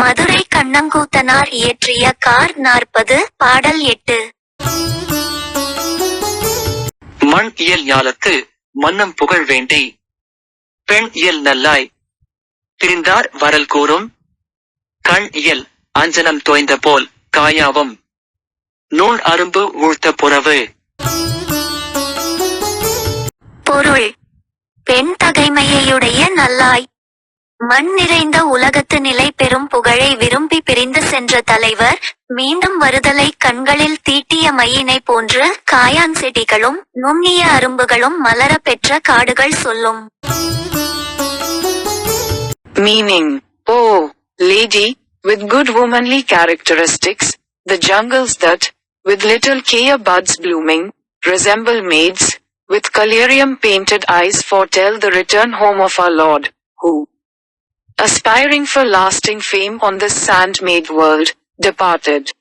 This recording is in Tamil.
மதுரை கண்ணங்கூத்தனார் இயற்றிய கார் நாற்பது பாடல் எட்டு. மண் இயல் ஞாலத்து மன்னம் புகழ் வேண்டி. பெண் இயல் நல்லாய் பிரிந்தார் வரல் கூறும். கண் இயல் அஞ்சனம் தோய்ந்த போல் காயாவும். நூல் அரும்பு ஊழ்த்த புறவு. பொருள் பெண் தகைமையையுடைய நல்லாய். மண் நிறைந்த உலகத்து நிலை பெறும் புகழை விரும்பி பிரிந்து சென்ற தலைவர் மீண்டும் வருதலை கண்களில் தீட்டிய மையினை போன்று காயான் செடிகளும் நுண்ணிய அரும்புகளும் மலர பெற்ற காடுகள் சொல்லும் meaning O lady with good womanly characteristics the jungles that with little buds blooming blooming, maids with with painted eyes eyes tell the return home of a lord who aspiring for lasting fame on this sand-made world, departed.